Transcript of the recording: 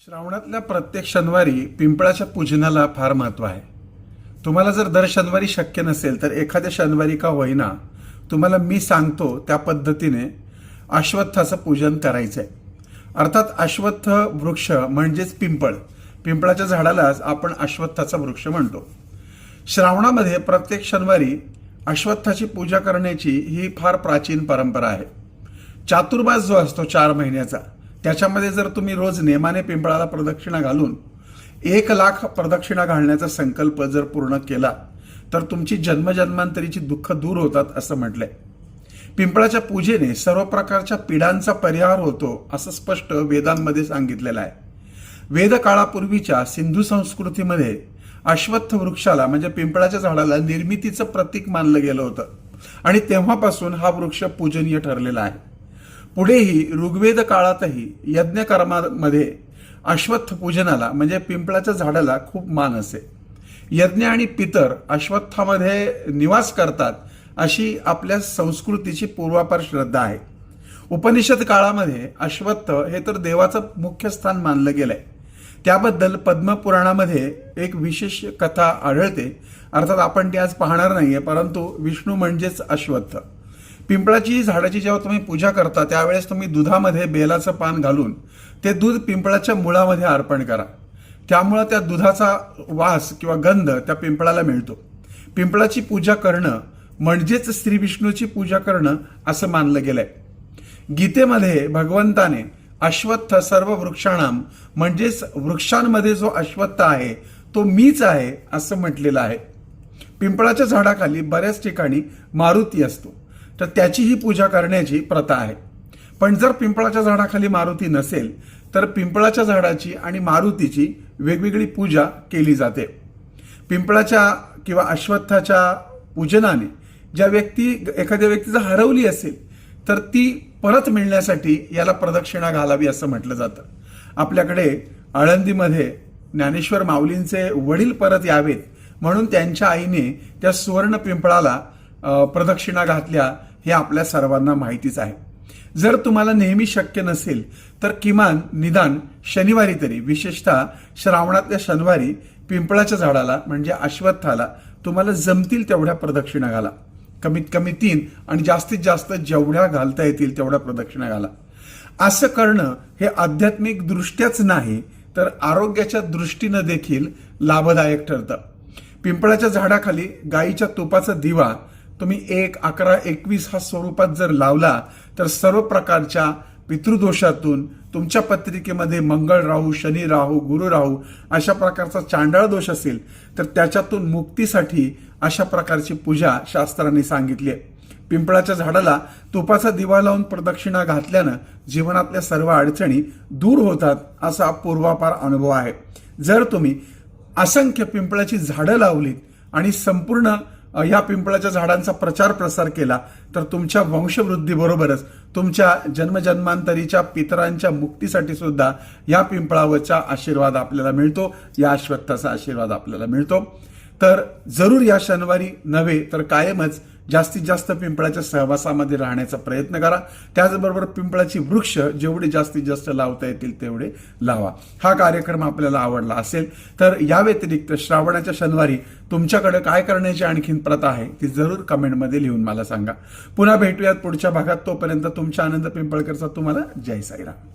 श्रावणातल्या प्रत्येक शनिवारी पिंपळाच्या पूजनाला फार महत्त्व आहे. तुम्हाला जर दर शनिवारी शक्य नसेल तर एखाद्या शनिवारी का होईना तुम्हाला मी सांगतो त्या पद्धतीने अश्वत्थाचं पूजन करायचं आहे अर्थात अश्वत्थ वृक्ष म्हणजेच पिंपळ. पिंपळाच्या झाडालाच आपण अश्वत्थाचा वृक्ष म्हणतो. श्रावणामध्ये प्रत्येक शनिवारी अश्वत्थाची पूजा करण्याची ही फार प्राचीन परंपरा आहे. चातुर्मास जो असतो चार महिन्याचा त्याच्यामध्ये जर तुम्ही रोज नेमाने पिंपळाला प्रदक्षिणा घालून एक लाख प्रदक्षिणा घालण्याचा संकल्प जर पूर्ण केला तर तुमची जन्मजन्मांतरीची दुःख दूर होतात असं म्हटलंय. पिंपळाच्या पूजेने सर्व प्रकारच्या पिढांचा परिहार होतो असं स्पष्ट वेदांमध्ये सांगितलेलं आहे. वेद काळापूर्वीच्या सिंधू संस्कृतीमध्ये अश्वत्थ वृक्षाला म्हणजे पिंपळाच्या झाडाला निर्मितीचं प्रतीक मानलं गेलं होतं. आणि तेव्हापासून हा वृक्ष पूजनीय ठरलेला आहे. पुढेही ऋग्वेद काळातही यज्ञकर्मामध्ये अश्वत्थ पूजनाला म्हणजे पिंपळाच्या झाडाला खूप मान असे. यज्ञ आणि पितर अश्वत्थामध्ये निवास करतात अशी आपल्या संस्कृतीची पूर्वापार श्रद्धा आहे. उपनिषद काळामध्ये अश्वत्थ हे तर देवाचं मुख्य स्थान मानलं गेलंय. त्याबद्दल पद्मपुराणामध्ये एक विशेष कथा आढळते. अर्थात आपण ती आज पाहणार नाहीये परंतु विष्णू म्हणजेच अश्वत्थ. पिंपळाची झाडाची जेव्हा तुम्ही पूजा करता त्यावेळेस तुम्ही दुधामध्ये बेलाचं पान घालून ते दूध पिंपळाच्या मुळामध्ये अर्पण करा. त्यामुळं त्या दुधाचा वास किंवा गंध त्या पिंपळाला मिळतो. पिंपळाची पूजा करणं म्हणजेच श्री विष्णूची पूजा करणं असं मानलं गेलंय. गीतेमध्ये भगवंताने अश्वत्थ सर्व वृक्षाणाम म्हणजेच वृक्षांमध्ये जो अश्वत्थ आहे तो मीच आहे असं म्हटलेलं आहे. पिंपळाच्या झाडाखाली बऱ्याच ठिकाणी मारुती असतो. तर त्याचीही पूजा करण्याची प्रथा आहे. पण जर पिंपळाच्या झाडाखाली मारुती नसेल तर पिंपळाच्या झाडाची आणि मारुतीची वेगवेगळी पूजा केली जाते. पिंपळाच्या किंवा अश्वत्थाच्या पूजनाने ज्या व्यक्ती एखाद्या व्यक्तीचा हरवली असेल तर ती परत मिळण्यासाठी याला प्रदक्षिणा घालावी असं म्हटलं जातं. आपल्याकडे आळंदीमध्ये ज्ञानेश्वर माऊलींचे वडील परत यावेत म्हणून त्यांच्या आईने त्या सुवर्ण पिंपळाला प्रदक्षिणा घातल्या हे आपल्या सर्वांना माहितीच आहे. जर तुम्हाला नेहमी शक्य नसेल तर किमान निदान शनिवारी तरी विशेषतः श्रावणातल्या शनिवारी पिंपळाच्या झाडाला म्हणजे अश्वत्थाला तुम्हाला जमतील तेवढ्या प्रदक्षिणा घाला. कमीत कमी तीन आणि जास्तीत जास्त जेवढ्या घालता येतील तेवढ्या प्रदक्षिणा घाला. असं करणं हे आध्यात्मिक दृष्ट्याच नाही तर आरोग्याच्या दृष्टीनं देखील लाभदायक ठरतं. पिंपळाच्या झाडाखाली गाईच्या तुपाचा दिवा तुम्ही एक अकरा एकवीस हा स्वरूपात जर लावला तर सर्व प्रकारच्या पितृदोषातून तुमच्या पत्रिकेमध्ये मंगळ राहू शनी राहू गुरु राहू अशा प्रकारचा चांडाळ दोष असेल तर त्याच्यातून मुक्तीसाठी अशा प्रकारची पूजा शास्त्रांनी सांगितली आहे. पिंपळाच्या झाडाला तुपाचा दिवा लावून प्रदक्षिणा घातल्यानं जीवनातल्या सर्व अडचणी दूर होतात असा पूर्वापार अनुभव आहे. जर तुम्ही असंख्य पिंपळाची झाडं लावलीत आणि संपूर्ण या पिंपळाच्या झाडांचा प्रचार प्रसार केला तर तुमच्या वंशवृद्धीबरोबरच तुमच्या जन्मजन्मांतरीच्या पितरांच्या मुक्तीसाठी सुद्धा या पिंपळावरचा आशीर्वाद आपल्याला मिळतो. या अश्वत्थाचा आशीर्वाद आपल्याला मिळतो. तर जरूर या शनिवारी नव्हे तर कायमच जास्तीत जास्त पिंपळाच्या सहवासामध्ये राहण्याचा प्रयत्न करा. त्याचबरोबर पिंपळाची वृक्ष जेवढे जास्तीत जास्त लावता येतील तेवढे लावा. हा कार्यक्रम आपल्याला आवडला असेल तर या व्यतिरिक्त श्रावणाच्या शनिवारी तुमच्याकडे काय करण्याची आणखीन प्रथा आहे ती जरूर कमेंटमध्ये लिहून मला सांगा. पुन्हा भेटूयात पुढच्या भागात. तोपर्यंत तुमच्या आनंद पिंपळकरचा तुम्हाला जय साईराम.